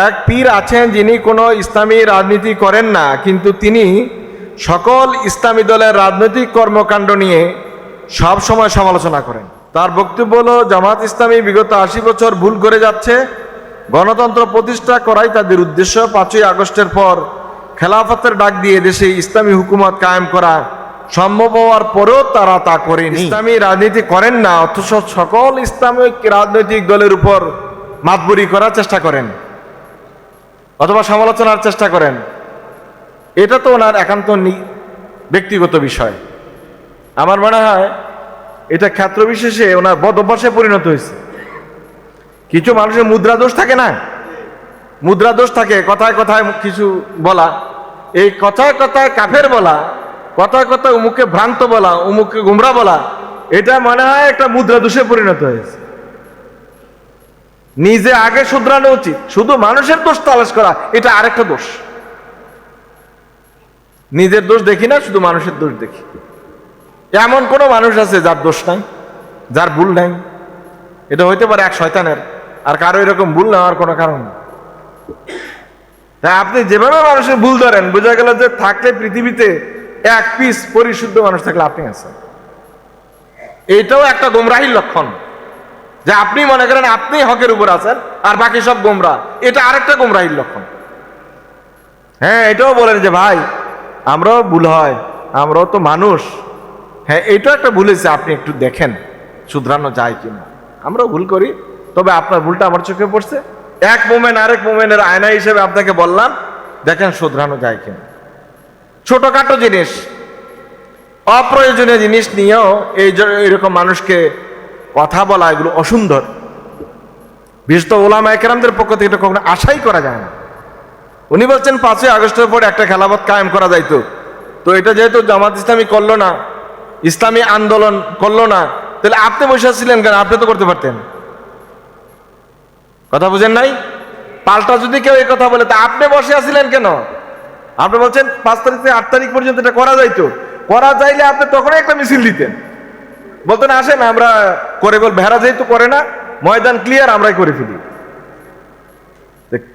এক পীর আছেন যিনি কোনো ইসলামী রাজনীতি করেন না কিন্তু তিনি সকল ইসলামী দলের রাজনৈতিক কর্মকাণ্ড নিয়ে সব সময় সমালোচনা করেন। তার বক্তব্য হলো জামাত ইসলামী বিগত আশি বছর ভুল করে যাচ্ছে। গণতন্ত্র প্রতিষ্ঠা করাই তাদের উদ্দেশ্য। পাঁচই আগস্টের পর খেলাফতের ডাক দিয়ে দেশে ইসলামী হুকুমত কায়েম করা সম্ভব হওয়ার পরেও তারা তা করেনি। ইসলামী রাজনীতি করেন না অথচ সকল ইসলামিক রাজনৈতিক দলের উপর মাতবুরি করার চেষ্টা করেন। অথবা সমালোচনার চেষ্টা করেন। এটা তো ওনার একান্ত ব্যক্তিগত বিষয়। আমার মনে হয় এটা ক্ষেত্র বিশেষে ওনার বদ অভ্যাসে পরিণত হয়েছে। কিছু মানুষের মুদ্রা দোষ থাকে না? মুদ্রা দোষ থাকে, কথায় কথায় কিছু বলা। এই কথায় কথায় কাফের বলা, কথায় কথায় উমুকে ভ্রান্ত বলা উমুকে গুমরা বলা, এটা মনে হয় একটা মুদ্রা দোষে পরিণত হয়েছে। নিজে আগে শুধরানো উচিত। শুধু মানুষের দোষ তালাশ করা, এটা আরেকটা দোষ। নিজের দোষ দেখি না, শুধু মানুষের দোষ দেখি। এমন কোনো মানুষ আছে যার দোষ নাই, যার ভুল নাই। এটা হইতে পারে এক শয়তানের, আর কারও এরকম ভুল নেওয়ার কোনো কারণ তাই আপনি যেভাবে মানুষের ভুল ধরেন, বোঝা গেল যে থাকলে পৃথিবীতে এক পিস পরিশুদ্ধ মানুষ থাকলে আপনি আছেন। এইটাও একটা গোমরাহির লক্ষণ। যে আপনি মনে করেন আপনি হকের উপর আছেন, আর বাকি সব গোমরা। এটা আরেকটা গোমরাহির লক্ষণ। হ্যাঁ এটাও বলেন যে, ভাই, আমরাও ভুল হয়, আমরাও তো মানুষ। হ্যাঁ এটাও একটা ভুল হয়েছে, আপনি একটু দেখেন, শুধরানো যায় কিনা। আমরাও ভুল করি, তবে আপনার ভুলটা আমার চোখে পড়ছে। এক মোমেন্ট আরেক মোমেন্টের আয়না হিসেবে আপনাকে বললাম, দেখেন শুধরানো যায় কিনা। ছোটখাটো জিনিস, অপ্রয়োজনীয় জিনিস নিয়েও এই এরকম মানুষকে কথা বলা এগুলো অসুন্দর। বিশেষত ওলামা একরামদের পক্ষ থেকে এটা কখনো আশাই করা যায় না। উনি বলছেন, পাঁচই আগস্টের পর একটা খেলাফত কায়েম করা যাইতো। তো এটা যেহেতু জামাত ইসলামী করল না, ইসলামী আন্দোলন করল না, তাহলে আপনি বসে আছিলেন কেন? আপনি তো করতে পারতেন। কথা বুঝেন নাই? পাল্টা যদি কেউ এই কথা বলে, তা আপনি বসে আছিলেন কেন? আপনি বলছেন, পাঁচ তারিখ থেকে আট তারিখ পর্যন্ত এটা করা যাইতো। করা যাইলে আপনি তখনই একটা মিছিল দিতেন। বলতেন আসেন, আমরা করে বল, ভেড়া যেহেতু করে না, ময়দান ক্লিয়ার আমরাই করে ফেলি।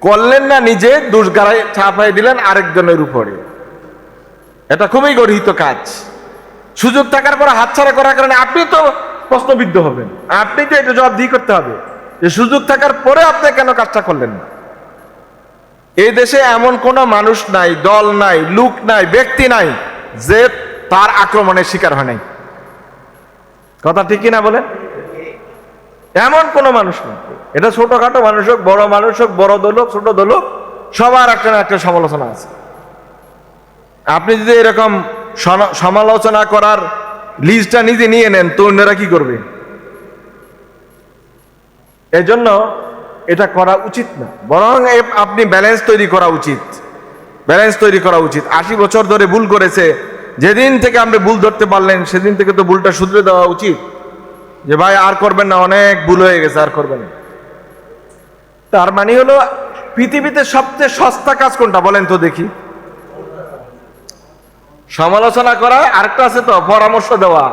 করলেন না নিজে, দোষ গাড়াই চাপাই দিলেন আরেকজনের উপরে। এটা খুবই গর্হিত কাজ। সুযোগ থাকার পর হাতছাড়া করার কারণে আপনি তো প্রশ্নবিদ্ধ হবেন। আপনি তো এটা জবাবদিহি করতে হবে। যে সুযোগ থাকার পরে আপনি কেন কাজটা করলেন না? এই দেশে এমন কোনো মানুষ নাই, দল নাই, লুক নাই, ব্যক্তি নাই, যে তার আক্রমণের শিকার হয় নাই। কথা ঠিক কিনা বলেন? এমন কোনো মানুষ নেই। এটা ছোটখাটো মানুষ হোক, বড় মানুষ হোক, বড় দল হোক, ছোট দল হোক, সবার একটা না একটা সমালোচনা আছে। আপনি যদি এরকম সমালোচনা করার লিস্টটা নিজে নিয়ে নেন, তো অন্যরা কি করবে? এজন্য এটা করা উচিত না। বরং আপনি ব্যালেন্স তৈরি করা উচিত। ব্যালেন্স তৈরি করা উচিত। আশি বছর ধরে ভুল করেছে যেদিন থেকে আপনি ভুল ধরতে পারলেন, সেদিন থেকে তো ভুলটা শুধরে দেওয়া উচিত। যে ভাই, আর করবেন না, অনেক ভুল হয়ে গেছে, আর করবেন না। তার মানে হলো, পৃথিবীতে সবচেয়ে সস্তা কাজ কোনটা বলেন তো দেখি। সমালোচনা করা, আরেকটা আছে তো, পরামর্শ দেওয়া।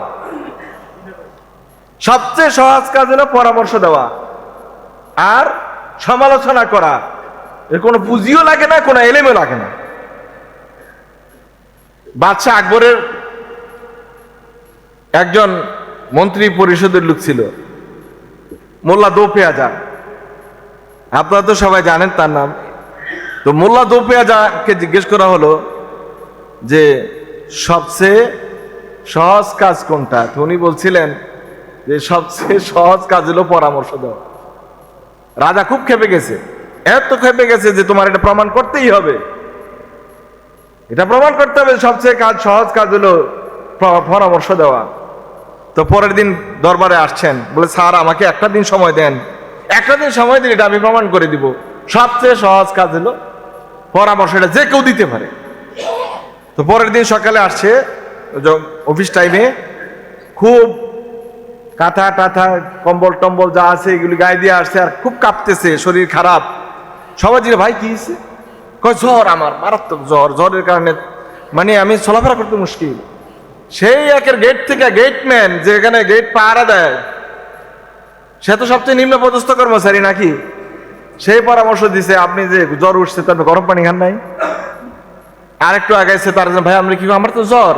সবচেয়ে সহজ কাজ হলো পরামর্শ দেওয়া আর সমালোচনা করা। এর কোনো পুঁজিও লাগে না, কোনো এলেমও লাগে না। বাদশাহ আকবরের একজন মন্ত্রী পরিষদের লোক ছিল, মোল্লা দোপেয়াজা। আপনারা তো সবাই জানেন তার নাম। তো মোল্লা দোপেয়াজাকে জিজ্ঞেস করা হলো যে, সবচেয়ে সহজ কাজ কোনটা? তো উনি বলছিলেন যে, সবচেয়ে সহজ কাজ হলো পরামর্শ দেওয়া। রাজা খুব খেপে গেছে। এত খেপে গেছে যে তোমার এটা প্রমাণ করতেই হবে। এটা প্রমাণ করতে হবে সবচেয়ে কাজ, সহজ কাজ হলো পরামর্শ দেওয়া। তো পরের দিন দরবারে আসছেন, বলে, স্যার, আমাকে একটা দিন সময় দেন। একটা দিন সময় দিন, এটা আমি প্রমাণ করে দিব। সবচেয়ে সহজ কাজ হলো পরামর্শ এটা যে কেউ দিতে পারে। তো পরের দিন সকালে আসছে অফিস টাইমে খুব কাঁথা টাথা, কম্বল টম্বল যা আছে, এগুলি গায়ে দিয়ে আসছে আর খুব কাঁপতেছে, শরীর খারাপ। সবাই জিজ্ঞেস, ভাই, কি হয়েছে? কয়, জ্বর আমার, মারাত্মক জ্বর, জ্বরের কারণে মানে আমি চলাফেরা করতে মুশকিল। সেই একের গেট থেকে গেটম্যান যে এখানে গেট পাহারা দেয়, সে তো সবচেয়ে নিম্ন পদস্থ কর্মচারী নাকি? সেই পরামর্শ দিছে, আপনি যে জ্বর উঠছে তার গরম পানি খান নাই? আর একটু আগাইছে তার ভাই আমরা কি, আমার তো জ্বর?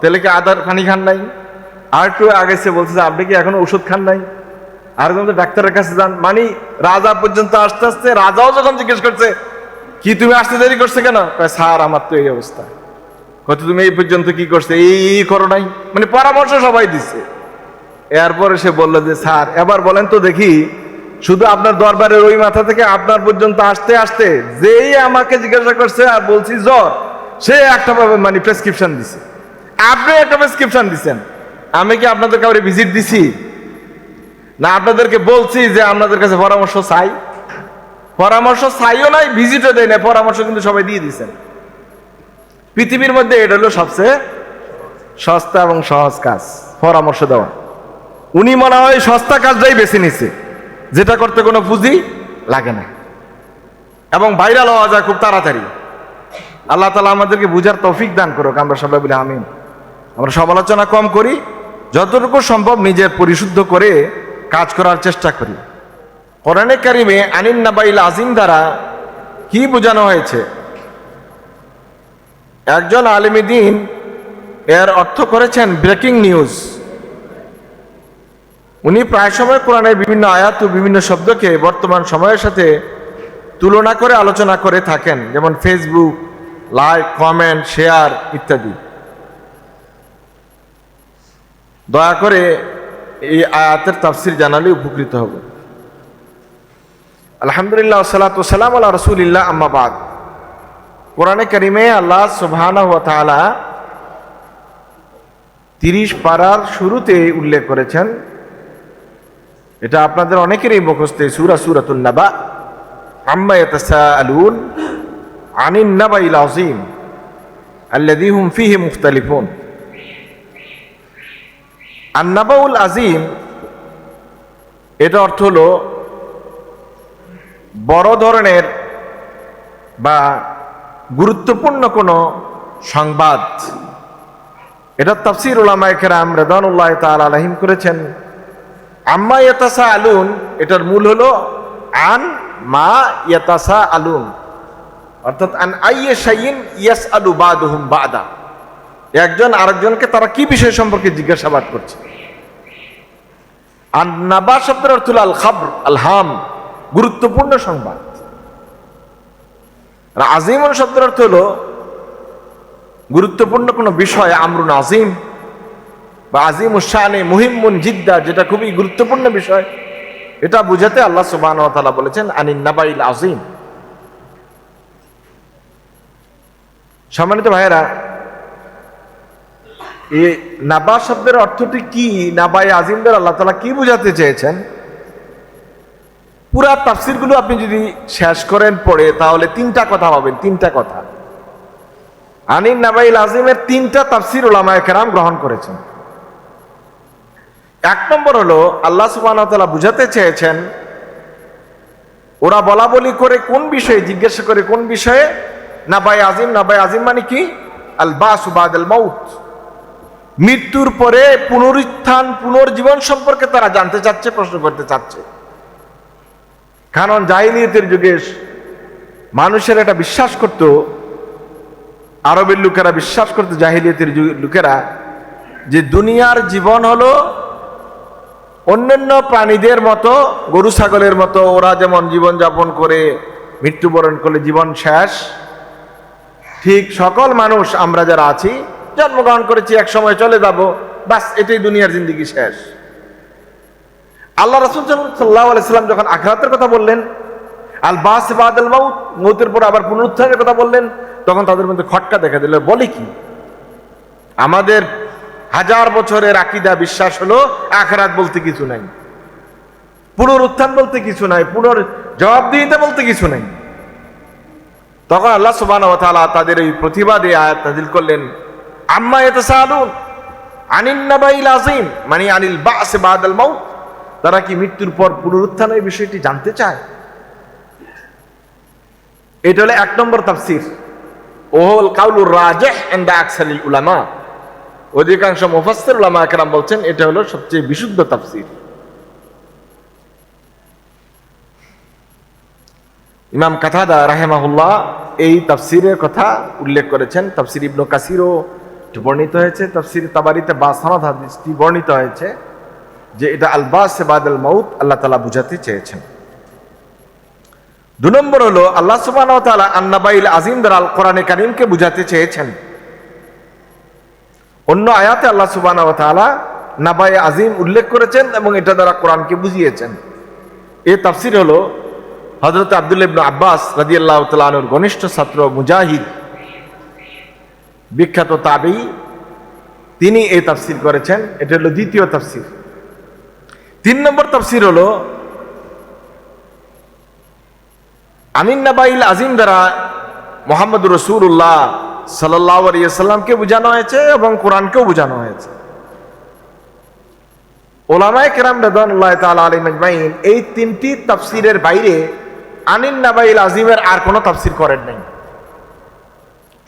তাহলে কি আদার পানি খান নাই? আর একটু আগাইছে, বলছে যে, আপনি কি এখনও ওষুধ খান নাই? আর একজন তো ডাক্তারের কাছে যান। মানে রাজা পর্যন্ত আসতে আসতে, রাজাও যখন জিজ্ঞেস করছে কি তুমি আসতে দেরি করছে কেন? স্যার, আমার তো এই অবস্থা। হয়তো তুমি এই পর্যন্ত কি করছে? এই করো নাই। মানে পরামর্শ সবাই দিচ্ছে এরপরে সে বলল যে, স্যার, এবার বলেন তো দেখি, শুধু আপনার দরবারের ওই মাথা থেকে আপনার পর্যন্ত আসতে আসতে যেই আমাকে জিজ্ঞাসা করছে আর বলছি, জ্বর, সে একটা মানে প্রেসক্রিপশন দিছে। আপনি একটা প্রেসক্রিপশন দিচ্ছেন আমি কি আপনাদের কাউরে ভিজিট দিছি? না, আপনাদেরকে বলছি যে, আপনাদের কাছে পরামর্শ চাই। পরামর্শ চাইও নাই ভিজিটও দেয় না পরামর্শ কিন্তু সবাই দিয়ে দিছেন পৃথিবীর মধ্যে এটা হলো সবচেয়ে সস্তা এবং সহজ কাজ, পরামর্শ দেওয়া। উনি মনে হয় সস্তা কাজটাই বেছে নিছে, যেটা করতে কোনো পুঁজি লাগে না। এবং ভাইরাল হওয়া যায় খুব তাড়াতাড়ি। আল্লাহ তালা আমাদেরকে বুঝার তৌফিক দান করুক, আমরা সবাই বলি আমিন। আমরা সমালোচনা কম করি, যতটুকু সম্ভব নিজের পরিশুদ্ধ করে কাজ করার চেষ্টা করি। কোরআনে কারিমে আনিন নাবাইল আজিম দ্বারা কি বোঝানো হয়েছে? একজন আলিমিদিন এর অর্থ করেছেন ব্রেকিং নিউজ। উনি প্রায় সময় কোরআনের বিভিন্ন আয়াত ও বিভিন্ন শব্দকে বর্তমান সময়ের সাথে তুলনা করে আলোচনা করে থাকেন, যেমন ফেসবুক লাইক কমেন্ট শেয়ার ইত্যাদি। দয়া করে এই আয়াতের তাফসির জানালে উপকৃত হব। আলহামদুলিল্লাহ সালাত সালাম আল্লাহ রসুলিল্লাহ আম্মাবাদ কোরআনে করিমে আল্লাহ সুবহানাহু ওয়া তিরিশ পাড়ার শুরুতে উল্লেখ করেছেন। এটা আপনাদের অনেকেরই মুখস্থে সুরা সুরাতুল নাবা। আম্মা ইয়াতাসাআলুন আনিন নাবাইল আযীম আল্লাযী হুম ফীহি মুখতালিফুন। আন্নাবাউল আজিম এটা অর্থ হলো বড় ধরনের বা গুরুত্বপূর্ণ কোনো সংবাদ। এটা তাফসির উলামায়ে কেরাম রেদানুল্লাহ তাআলা আলাইহিম করেছেন। আম্মা ইয়াতাসা আলুন এটার মূল হলো আন মা ইয়াতাসা আলুন অর্থাৎ আন আইয়ে শাইন ইয়াস আলু বাদুহুম বাদা। একজন আরেকজনকে তারা কি বিষয় সম্পর্কে জিজ্ঞাসাবাদ করছে? আর নাবা শব্দের অর্থ আল খাবর, আল হাম। গুরুত্বপূর্ণ সংবাদ। আর আজিমন শব্দের অর্থ হলো, গুরুত্বপূর্ণ কোনো বিষয়, আমরুন আজিম, বা আজিম উসানে মুহিমুন জিদ্দা, যেটা খুবই গুরুত্বপূর্ণ বিষয়, এটা বুঝাতে আল্লাহ সুবাহ বলেছেন, আনিন নাবাইল আজিম। সম্মানিত ভাইয়েরা, এই নাবা শব্দের অর্থটি কি নাবাই আজিমদের আল্লাহ তালা কি বুঝাতে চেয়েছেন? পুরা তাফসিরগুলো আপনি যদি শেষ করেন পড়ে, তাহলে তিনটা কথা পাবেন, তিনটা কথা। আনিন নাবাইল আজিমের তিনটা তাফসির ওলামায় কেরাম গ্রহণ করেছেন। এক নম্বর হলো, আল্লাহ সুবাহ বুঝাতে চেয়েছেন, ওরা বলা বলি করে কোন বিষয়ে, জিজ্ঞাসা করে কোন বিষয়ে, নাবাই আজিম নাবাই আজিম মানে কি? আল বাসুবাদ আল মাউত। মৃত্যুর পরে পুনরুত্থান, পুনর্জীবন সম্পর্কে তারা জানতে চাচ্ছে, প্রশ্ন করতে চাচ্ছে। কারণ জাহিলিয়তের যুগে মানুষের এটা বিশ্বাস করত, আরবের লোকেরা বিশ্বাস করতো, জাহিলিয়তের লোকেরা, যে দুনিয়ার জীবন হলো অন্যান্য প্রাণীদের মতো, গরু, ছাগলের মতো, ওরা যেমন জীবন যাপন করে, মৃত্যুবরণ করলে জীবন শেষ। ঠিক সকল মানুষ আমরা যারা আছি, জন্মগ্রহণ করেছি এক সময় চলে যাব, বাস এটাই দুনিয়ার জিন্দিগি শেষ। আল্লাহ রসুল সাল্লাহ আলাইসাল্লাম যখন আখরাতের কথা বললেন আল বাস বাদল মাউত, মৌতের পর আবার পুনরুত্থানের কথা বললেন, তখন তাদের মধ্যে খটকা দেখা দিল। বলে কি? আমাদের হাজার বছরের আকিদা, বিশ্বাস হলো আখরাত বলতে কিছু নাই। পুনরুত্থান বলতে কিছু নাই, পুনর জবাবদিহিতা বলতে কিছু নাই। তখন আল্লাহ সুবান তাদের এই প্রতিবাদে আয়াত নাজিল করলেন, আম্মা ইয়াতাসালুন আনিন নাবাইল আজিম মানে আনিল বাস বাদাল মাউত তারা কি মৃত্যুর পর পুনরুত্থানের বিষয়টি জানতে চায়? এটা হলো এক নম্বর তাফসির। ওহল কাউলুর রাজেহ এন্ড আকসালিল উলামা। অধিকাংশ মুফাসসির উলামা একরাম বলছেন, এটা হলো সবচেয়ে বিশুদ্ধ তাফসির। ইমাম কাথাদা রাহেমাহুল্লাহ এই তাফসিরের কথা উল্লেখ করেছেন। তাফসির ইবনু কাসিরও বর্ণিত হয়েছে। তাফসির তাবারিতে বা সানাদ হাদিসটি বর্ণিত হয়েছে। যে এটা আলবাস বাদল মাউত আল্লাহ তালা বুঝাতে চেয়েছেন। দু নম্বর হলো, আল্লাহ সুবাহ আন্নাবাইল আজিম দ্বারা কোরআনে কারিমকে বুঝাতে চেয়েছেন। অন্য আয়াতে আল্লাহ সুবাহ আজিম উল্লেখ করেছেন এবং এটা দ্বারা কোরআনকে বুঝিয়েছেন। এ তাফসির হলো হজরত আব্দুল আব্বাস রাদিয়াল্লাহ তালানুর ঘনিষ্ঠ ছাত্র মুজাহিদ, বিখ্যাত তাবি তিনি এই তাফসির করেছেন। এটা হলো দ্বিতীয় তাফসির। তিন নম্বর তাফসির হলো আমিন নাবাইল আজিম দ্বারা মোহাম্মদ রসুল্লাহ সাল্লাহ আলিয়াল্লামকে বোঝানো হয়েছে এবং কোরআনকেও বোঝানো হয়েছে। ওলামায় কেরাম রেদানুল্লাহ তালা আলী এই তিনটি তাফসিরের বাইরে আনিন নাবাইল আজিমের আর কোনো তাফসির করেন নাই।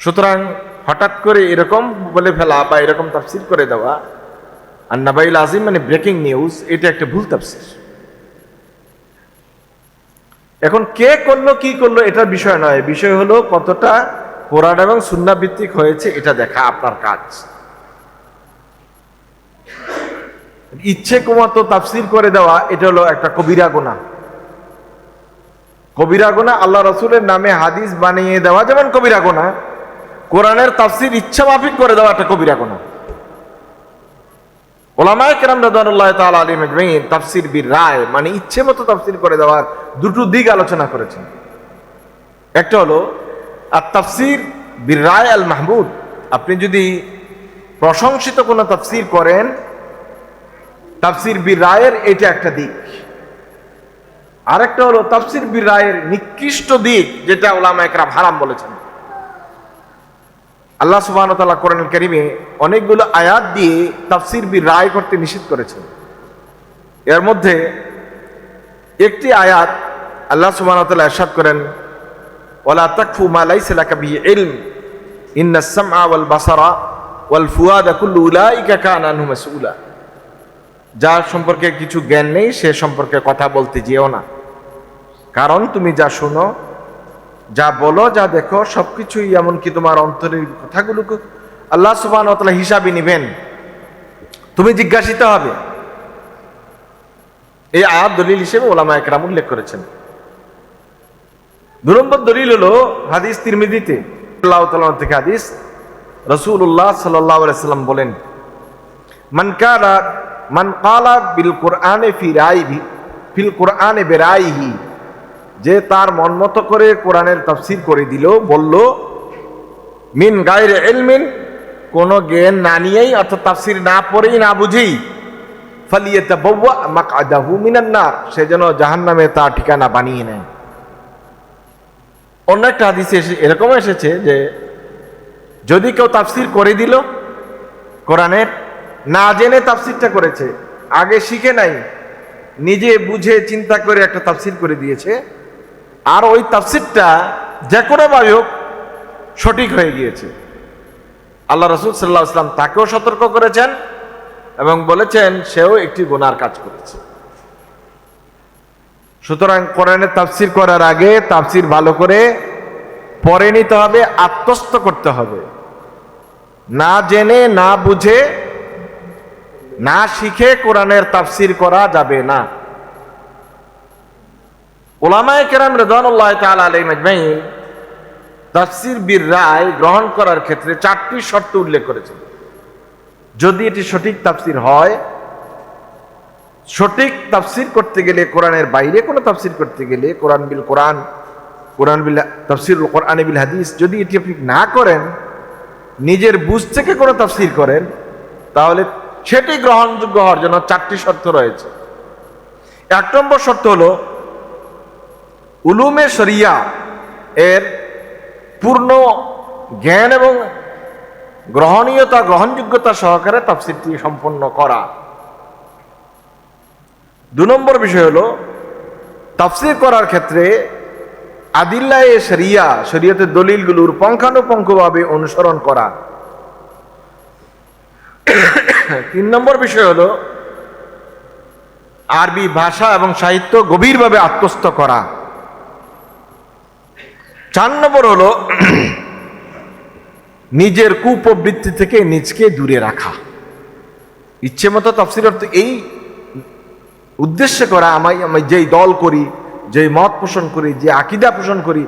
সুতরাং হঠাৎ করে এরকম বলে ফেলা বা এরকম তাফসির করে দেওয়া আর নাবাইল আজিম মানে ব্রেকিং নিউজ এটা একটা ভুল তাফসির। এখন কে করল, কি করল, এটার বিষয় নয়। বিষয় হলো কতটা কোরআন এবং সুন্না ভিত্তিক হয়েছে, এটা দেখা আপনার কাজ। ইচ্ছে কুমাতো তাফসির করে দেওয়া, এটা হলো একটা কবিরা গোনা কবিরা গোনা আল্লাহ রসুলের নামে হাদিস বানিয়ে দেওয়া, যেমন কবিরা গোনা কোরআনের তাফসির ইচ্ছা মাফিক করে দেওয়া একটা কবিরা গোনা ওলামায় কেরাম রাদানুল্লাহ তাআলা আলী মজমাইন তাফসির বীর রায় মানে ইচ্ছে মতো তাফসির করে দেওয়ার দুটো দিক আলোচনা করেছেন। একটা হলো আর তাফসির বীর রায় আল মাহমুদ, আপনি যদি প্রশংসিত কোনো তাফসির করেন, তাফসির বীর রায়ের এটা একটা দিক। আরেকটা হলো, তাফসির বীর রায়ের নিকৃষ্ট দিক, যেটা ওলামা একরাম হারাম বলেছেন। আল্লাহ সুবাহ তাল্লাহ কোরআন করিমে অনেকগুলো আয়াত দিয়ে তাফসির বীর রায় করতে নিষেধ করেছেন। এর মধ্যে একটি আয়াত আল্লাহ সুবাহ তাল্লাহ এরশাদ করেন ওলা তাকফু মা লাইসা লাকা বিহি ইলম ওয়াল বাসারা ওয়াল ফুয়াদা মাসউলা। যার সম্পর্কে কিছু জ্ঞান নেই, সে সম্পর্কে কথা বলতে যেও না। কারণ তুমি যা শুনো যা বলো, যা দেখো, সবকিছুই এমনকি তোমার অন্তরের কথাগুলোকে আল্লাহ সুবান হিসাবে নিবেন। তুমি জিজ্ঞাসিত হবে। এই আয়াত দলিল হিসেবে ওলামা একরাম উল্লেখ করেছেন। দু নম্বর দলিল হলো হাদিস তিরমিদিতে আল্লাহ তাআলা থেকে হাদিস রসুল্লাহ সাল্লাহ সাল্লাম বলেন, মান কালা মান কালা বিল কোরআনে ফিরাইহি ফিল কোরআনে বেরাইহি যে তার মন মতো করে কোরআনের তাফসির করে দিল, বলল, মিন গায়ের এলমিন কোন জ্ঞান না নিয়েই অর্থাৎ তাফসির না পড়েই না বুঝেই ফালিয়েতে বউয়া মাকাদাহু মিনান নার সে যেন জাহান্নামে তার ঠিকানা বানিয়ে নেয়। অন্য একটা হাদিসে এরকম এসেছে যে, যদি কেউ তাফসির করে দিল, কোরআনের, না জেনে তাফসিরটা করেছে, আগে শিখে নাই, নিজে বুঝে চিন্তা করে একটা তাফসির করে দিয়েছে আর ওই তাফসিরটা যে কোনোভাবে হোক সঠিক হয়ে গিয়েছে। আল্লাহ রসুল সাল্লাহ ইসলাম তাকেও সতর্ক করেছেন এবং বলেছেন, সেও একটি গোনার কাজ করেছে। সুতরাং কোরআনের তাফসির করার আগে তাফসির ভালো করে পরে নিতে হবে, আত্মস্থ করতে হবে। না জেনে, না বুঝে, না শিখে কোরআনের তাফসির করা যাবে না। ওলামায় কেরাম রেদানুল্লাহ তাআলা আলাইহি মাজমাইন তাফসির বীর রায় গ্রহণ করার ক্ষেত্রে চারটি শর্ত উল্লেখ করেছেন। যদি এটি সঠিক তাফসির হয়, সঠিক তাফসির করতে গেলে কোরআনের বাইরে কোনো তাফসির করতে গেলে কোরআন বিল কোরআন কোরআন বিল তাফসির কোরআন বিল হাদিস যদি এটি আপনি না করেন, নিজের বুঝ থেকে কোনো তাফসির করেন, তাহলে সেটি গ্রহণযোগ্য হওয়ার জন্য চারটি শর্ত রয়েছে। এক নম্বর শর্ত হলো উলুমে শরিয়া এর পূর্ণ জ্ঞান এবং গ্রহণীয়তা, গ্রহণযোগ্যতা সহকারে তাফসিরটি সম্পন্ন করা। দু নম্বর বিষয় হল, তাফসির করার ক্ষেত্রে আদিল্লায় শরিয়া শরীয়তের দলিলগুলোর পঙ্খানুপঙ্খভাবে অনুসরণ করা। তিন নম্বর বিষয় হল, আরবি ভাষা এবং সাহিত্য গভীরভাবে আত্মস্থ করা। চার নম্বর হলো, নিজের কুপ্রবৃত্তি থেকে নিজকে দূরে রাখা। ইচ্ছে মতো তফসিল অর্থ এই উদ্দেশ্য করা আমায় আমি যেই দল করি, যেই মত পোষণ করি, যে আকিদা পোষণ করি,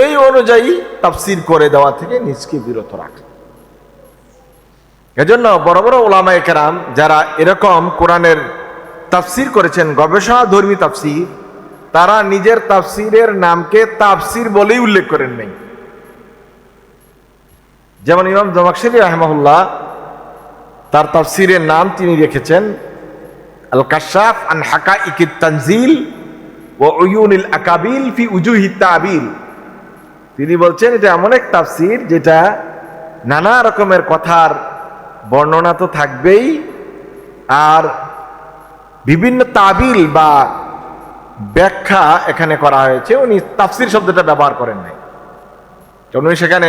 এই অনুযায়ী তাফসির করে দেওয়া থেকে নিজকে বিরত রাখা। এজন্য বড় বড় ওলামা একরাম যারা এরকম কোরআনের তাফসির করেছেন গবেষণা ধর্মী তাফসির তারা নিজের তাফসিরের নামকে তাফসির বলেই উল্লেখ করেন নাই। যেমন ইমাম জমাকশরী রহমাহুল্লাহ, তার তাফসিরের নাম তিনি রেখেছেন আল কাশাফ আন হাকা ইকিত তানজিল ও উয়ুনিল আকাবিল ফি উজুহি তাবিল। তিনি বলছেন, এটা এমন এক তাফসির যেটা নানা রকমের কথার বর্ণনা তো থাকবেই, আর বিভিন্ন তাবিল বা ব্যাখ্যা এখানে করা হয়েছে। উনি তাফসির শব্দটা ব্যবহার করেন নাই। উনি সেখানে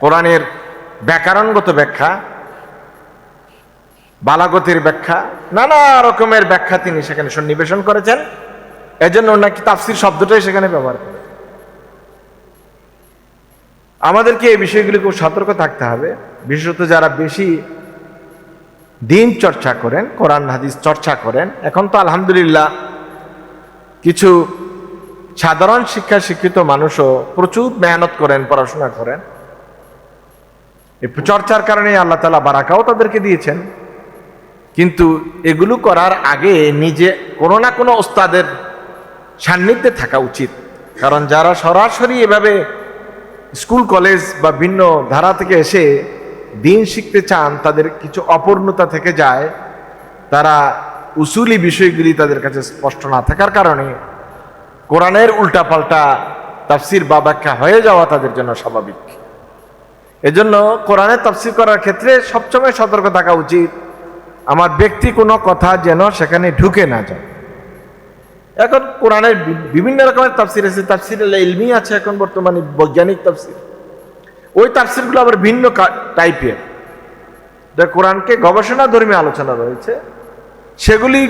কোরআনের ব্যাকরণগত ব্যাখ্যা, বালাগতির ব্যাখ্যা, নানা রকমের ব্যাখ্যা তিনি সেখানে সন্নিবেশন করেছেন। এজন্য নাকি তাফসির শব্দটাই সেখানে ব্যবহার করে আমাদেরকে এই বিষয়গুলি খুব সতর্ক থাকতে হবে। বিশেষত যারা বেশি দিন চর্চা করেন, কোরআন, হাদিস চর্চা করেন, এখন তো আলহামদুলিল্লাহ কিছু সাধারণ শিক্ষা শিক্ষিত মানুষও প্রচুর মেহনত করেন, পড়াশোনা করেন। চর্চার কারণে আল্লাহ তালা বারাকাও তাদেরকে দিয়েছেন। কিন্তু এগুলো করার আগে নিজে কোনো না কোনো ওস্তাদের সান্নিধ্যে থাকা উচিত। কারণ যারা সরাসরি এভাবে স্কুল, কলেজ বা ভিন্ন ধারা থেকে এসে দিন শিখতে চান, তাদের কিছু অপূর্ণতা থেকে যায়, তারা উসুলি বিষয়গুলি তাদের কাছে স্পষ্ট না থাকার কারণে কোরআনের উল্টাপাল্টা তাফসির বা ব্যাখ্যা হয়ে যাওয়া তাদের জন্য স্বাভাবিক। এজন্য কোরআনের তাফসির করার ক্ষেত্রে সবসময় সতর্ক থাকা উচিত। আমার ব্যক্তি কোনো কথা যেন সেখানে ঢুকে না যায়। এখন কোরআনের বিভিন্ন রকমের তাফসির আছে, তাফসির ইলমি আছে এখন বর্তমানে, বৈজ্ঞানিক তাফসির। ওই তাফসিরগুলো আবার ভিন্ন টাইপের। কোরআনকে গবেষণা ধর্মী আলোচনা রয়েছে। সেগুলি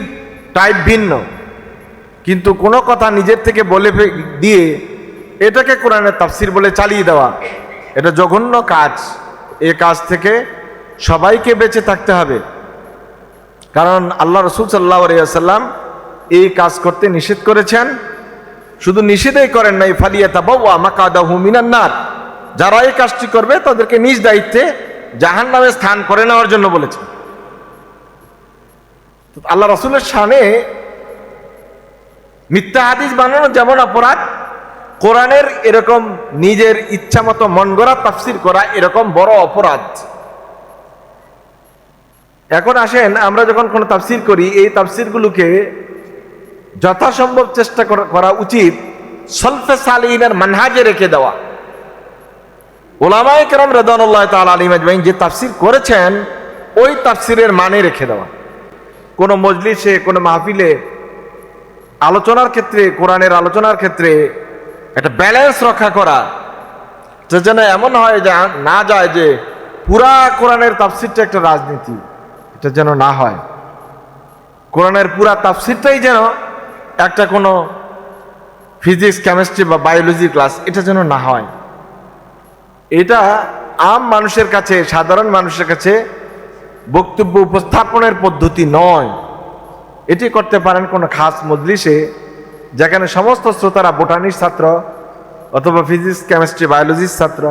টাইপ ভিন্ন। কিন্তু কোনো কথা নিজের থেকে বলে দিয়ে এটাকে কোরআনের তাফসির বলে চালিয়ে দেওয়া, এটা জঘন্য কাজ। এ কাজ থেকে সবাইকে বেঁচে থাকতে হবে। কারণ আল্লাহ রসুল সাল্লাহ আলিয়াল্লাম এই কাজ করতে নিষেধ করেছেন। শুধু নিষেধই করেন নাই ফালিয়াতা বাবা মাকাদাহু মিনান্নার যারা এই কাজটি করবে, তাদেরকে নিজ দায়িত্বে জাহান নামে স্থান করে নেওয়ার জন্য বলেছেন। আল্লাহ রসুলের সানে মিথ্যা হাদিস বানানো যেমন অপরাধ, কোরআনের এরকম নিজের ইচ্ছা মতো মন গড়া তাফসির করা এরকম বড় অপরাধ। এখন আসেন, আমরা যখন কোনো তাফসির করি, এই তাফসিরগুলোকে যথাসম্ভব চেষ্টা করা- উচিত সলফে সালিনের মানহাজে রেখে দেওয়া। ওলামায় কেরাম রেদানুল্লাহ তাল আলী মাজমাইন যে তাফসির করেছেন, ওই তাফসিরের মানে রেখে দেওয়া। কোনো মজলিসে, কোনো মাহফিলে আলোচনার ক্ষেত্রে, কোরআনের আলোচনার ক্ষেত্রে একটা ব্যালেন্স রক্ষা করা। যে যেন এমন হয় যে, না যায় যে, পুরা কোরআনের তাফসিরটা একটা রাজনীতি, এটা যেন না হয়। কোরআনের পুরা তাফসিরটাই যেন একটা কোনো ফিজিক্স কেমিস্ট্রি বা বায়োলজি ক্লাস এটা যেন না হয়। এটা আম মানুষের কাছে, সাধারণ মানুষের কাছে বক্তব্য উপস্থাপনের পদ্ধতি নয়। এটি করতে পারেন কোনো খাস মজলিসে, যেখানে সমস্ত শ্রোতারা বোটানির ছাত্র অথবা ফিজিক্স, কেমিস্ট্রি, বায়োলজির ছাত্র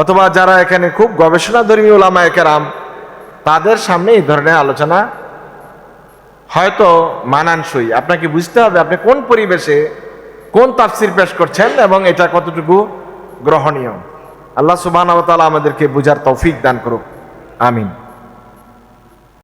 অথবা যারা এখানে খুব গবেষণাধর্মী ওলামা একেরাম তাদের সামনে এই ধরনের আলোচনা হয়তো মানানসই। আপনাকে বুঝতে হবে আপনি কোন পরিবেশে কোন তাফসির পেশ করছেন এবং এটা কতটুকু গ্রহণীয়। আল্লাহ সুবাহ আমাদেরকে বুঝার তৌফিক দান করুক। আমিন।